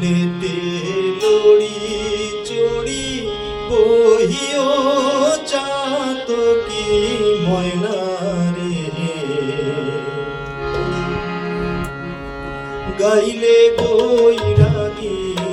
নেতে lorry চড়ি বহিও চাতকি ময়না রে। গাইলে বই বইরা